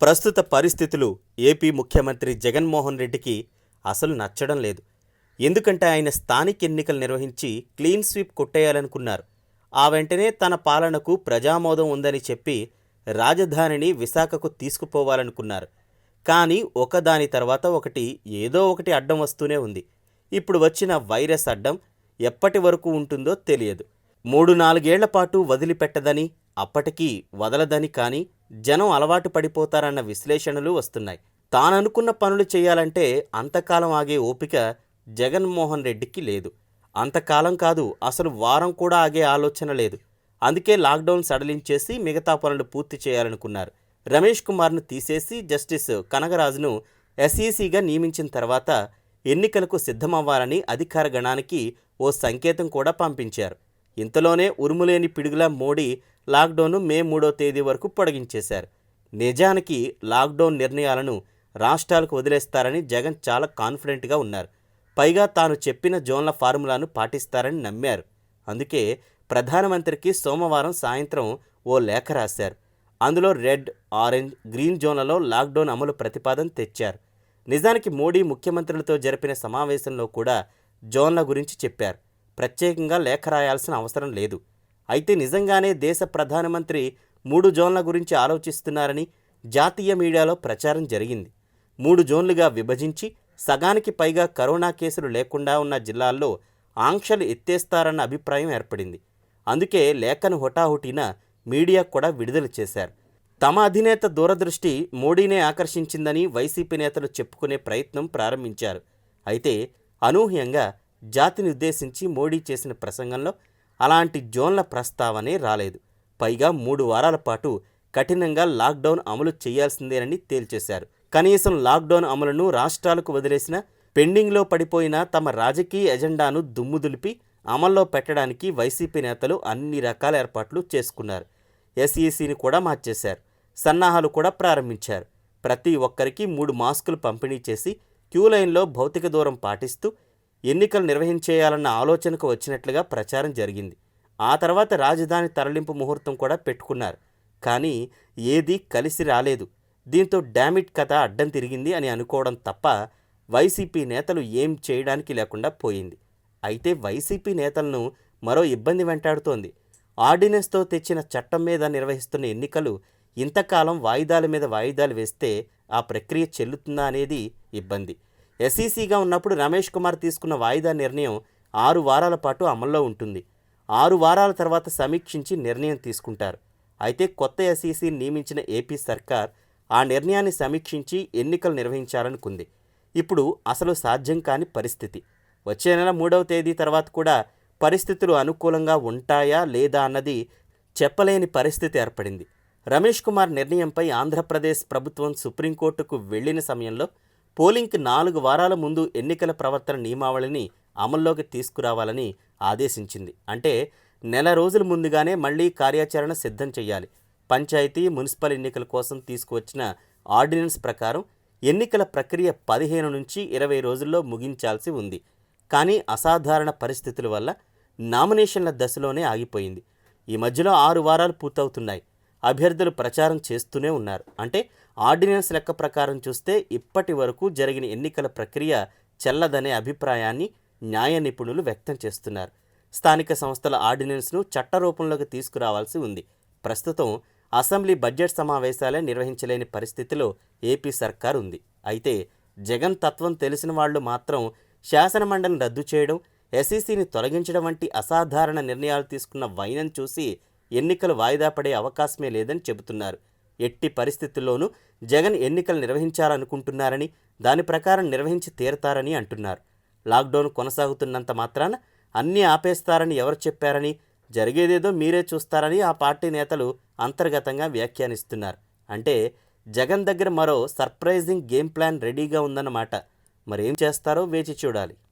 ప్రస్తుత పరిస్థితులు ఏపీ ముఖ్యమంత్రి జగన్మోహన్ రెడ్డికి అసలు నచ్చడం లేదు. ఎందుకంటే ఆయన స్థానిక ఎన్నికలు నిర్వహించి క్లీన్ స్వీప్ కొట్టేయాలనుకున్నారు. ఆ వెంటనే తన పాలనకు ప్రజామోదం ఉందని చెప్పి రాజధానిని విశాఖకు తీసుకుపోవాలనుకున్నారు. కానీ ఒకదాని తర్వాత ఒకటి ఏదో ఒకటి అడ్డం వస్తూనే ఉంది. ఇప్పుడు వచ్చిన వైరస్ అడ్డం ఎప్పటి వరకు ఉంటుందో తెలియదు. మూడు నాలుగేళ్ళ పాటు వదిలిపెట్టదని అప్పటికీ వదలదని కానీ జనం అలవాటు పడిపోతారన్న విశ్లేషణలు వస్తున్నాయి. తాననుకున్న పనులు చేయాలంటే అంతకాలం ఆగే ఓపిక జగన్మోహన్ రెడ్డికి లేదు. అంతకాలం కాదు అసలు వారం కూడా ఆగే ఆలోచన లేదు. అందుకే లాక్డౌన్ సడలించేసి మిగతా పనులు పూర్తి చేయాలనుకున్నారు. రమేష్ కుమార్ను తీసేసి జస్టిస్ కనగరాజును ఎస్ఈసిగా నియమించిన తర్వాత ఎన్నికలకు సిద్ధమవ్వాలని అధికార గణానికి ఓ సంకేతం కూడా పంపించారు. ఇంతలోనే ఉరుములేని పిడుగులా మోడీ లాక్డౌన్ను మే మూడో తేదీ వరకు పొడిగించేశారు. నిజానికి లాక్డౌన్ నిర్ణయాలను రాష్ట్రాలకు వదిలేస్తారని జగన్ చాలా కాన్ఫిడెంట్గా ఉన్నారు. పైగా తాను చెప్పిన జోన్ల ఫార్ములాను పాటిస్తారని నమ్మారు. అందుకే ప్రధానమంత్రికి సోమవారం సాయంత్రం ఓ లేఖ రాశారు. అందులో రెడ్ ఆరెంజ్ గ్రీన్ జోన్లలో లాక్డౌన్ అమలు ప్రతిపాదన తెచ్చారు. నిజానికి మోడీ ముఖ్యమంత్రులతో జరిపిన సమావేశంలో కూడా జోన్ల గురించి చెప్పారు. ప్రత్యేకంగా లేఖ రాయాల్సిన అవసరం లేదు. అయితే నిజంగానే దేశ ప్రధానమంత్రి మూడు జోన్ల గురించి ఆలోచిస్తున్నారని జాతీయ మీడియాలో ప్రచారం జరిగింది. మూడు జోన్లుగా విభజించి సగానికి పైగా కరోనా కేసులు లేకుండా ఉన్న జిల్లాల్లో ఆంక్షలు ఎత్తేస్తారన్న అభిప్రాయం ఏర్పడింది. అందుకే లేఖను హుటాహుటిన మీడియా కూడా విడుదల చేశారు. తమ అధినేత దూరదృష్టి మోడీనే ఆకర్షించిందని వైసీపీ నేతలు చెప్పుకునే ప్రయత్నం ప్రారంభించారు. అయితే అనూహ్యంగా జాతిని ఉద్దేశించి మోడీ చేసిన ప్రసంగంలో అలాంటి జోన్ల ప్రస్తావనే రాలేదు. పైగా మూడు వారాల పాటు కఠినంగా లాక్డౌన్ అమలు చేయాల్సిందేనని తేల్చేశారు. కనీసం లాక్డౌన్ అమలును రాష్ట్రాలకు వదిలేసిన పెండింగ్లో పడిపోయిన తమ రాజకీయ ఎజెండాను దుమ్ముదులిపి అమల్లో పెట్టడానికి వైసీపీ నేతలు అన్ని రకాల ఏర్పాట్లు చేసుకున్నారు. ఎస్ఈసిని కూడా మార్చేశారు. సన్నాహాలు కూడా ప్రారంభించారు. ప్రతి ఒక్కరికి మూడు మాస్కులు పంపిణీ చేసి క్యూ లైన్లో భౌతిక దూరం పాటిస్తూ ఎన్నికలు నిర్వహించేయాలన్న ఆలోచనకు వచ్చినట్లుగా ప్రచారం జరిగింది. ఆ తర్వాత రాజధాని తరలింపు ముహూర్తం కూడా పెట్టుకున్నారు. కానీ ఏదీ కలిసి రాలేదు. దీంతో డామిట్ కథ అడ్డం తిరిగింది అని అనుకోవడం తప్ప వైసీపీ నేతలు ఏం చేయడానికి లేకుండా పోయింది. అయితే వైసీపీ నేతలను మరో ఇబ్బంది వెంటాడుతోంది. ఆర్డినెన్స్తో తెచ్చిన చట్టం మీద నిర్వహిస్తున్న ఎన్నికలు ఇంతకాలం వాయిదాల మీద వాయిదాలు వేస్తే ఆ ప్రక్రియ చెల్లుతుందా అనేది ఇబ్బంది. ఎస్ఈసిగా ఉన్నప్పుడు రమేష్ కుమార్ తీసుకున్న వాయిదా నిర్ణయం ఆరు వారాల పాటు అమల్లో ఉంటుంది. ఆరు వారాల తర్వాత సమీక్షించి నిర్ణయం తీసుకుంటారు. అయితే కొత్త ఎస్ఈసి నియమించిన ఏపీ సర్కార్ ఆ నిర్ణయాన్ని సమీక్షించి ఎన్నికలు నిర్వహించాలనుకుంది. ఇప్పుడు అసలు సాధ్యం కాని పరిస్థితి. వచ్చే నెల మూడవ తేదీ తర్వాత కూడా పరిస్థితులు అనుకూలంగా ఉంటాయా లేదా అన్నది చెప్పలేని పరిస్థితి ఏర్పడింది. రమేష్ కుమార్ నిర్ణయంపై ఆంధ్రప్రదేశ్ ప్రభుత్వం సుప్రీంకోర్టుకు వెళ్ళిన సమయంలో పోలింగ్కి నాలుగు వారాల ముందు ఎన్నికల ప్రవర్తన నియమావళిని అమల్లోకి తీసుకురావాలని ఆదేశించింది. అంటే నెల రోజుల ముందుగానే మళ్ళీ కార్యాచరణ సిద్ధం చేయాలి. పంచాయతీ మున్సిపల్ ఎన్నికల కోసం తీసుకువచ్చిన ఆర్డినెన్స్ ప్రకారం ఎన్నికల ప్రక్రియ పదిహేను నుంచి ఇరవై రోజుల్లో ముగించాల్సి ఉంది. కానీ అసాధారణ పరిస్థితుల వల్ల నామినేషన్ల దశలోనే ఆగిపోయింది. ఈ మధ్యలో ఆరు వారాలు పూర్తవుతున్నాయి. అభ్యర్థులు ప్రచారం చేస్తూనే ఉన్నారు. అంటే ఆర్డినెన్స్ లెక్క ప్రకారం చూస్తే ఇప్పటి వరకు జరిగిన ఎన్నికల ప్రక్రియ చెల్లదనే అభిప్రాయాన్ని న్యాయ నిపుణులు వ్యక్తం చేస్తున్నారు. స్థానిక సంస్థల ఆర్డినెన్స్ను చట్ట రూపంలోకి తీసుకురావాల్సి ఉంది. ప్రస్తుతం అసెంబ్లీ బడ్జెట్ సమావేశాలే నిర్వహించలేని పరిస్థితిలో ఏపీ సర్కార్ ఉంది. అయితే జగన్ తత్వం తెలిసిన వాళ్ళు మాత్రం శాసనమండలిని రద్దు చేయడం ఎస్ఈసిని తొలగించడం వంటి అసాధారణ నిర్ణయాలు తీసుకున్న వైనం చూసి ఎన్నికలు వాయిదా పడే అవకాశమే లేదని చెబుతున్నారు. ఎట్టి పరిస్థితుల్లోనూ జగన్ ఎన్నికలు నిర్వహించాలనుకుంటున్నారని దాని ప్రకారం నిర్వహించి తీరతారని అంటున్నారు. లాక్డౌన్ కొనసాగుతున్నంత మాత్రాన అన్నీ ఆపేస్తారని ఎవరు చెప్పారని జరిగేదేదో మీరే చూస్తారని ఆ పార్టీ నేతలు అంతర్గతంగా వ్యాఖ్యానిస్తున్నారు. అంటే జగన్ దగ్గర మరో సర్ప్రైజింగ్ గేమ్ ప్లాన్ రెడీగా ఉందన్నమాట. మరేం చేస్తారో వేచి చూడాలి.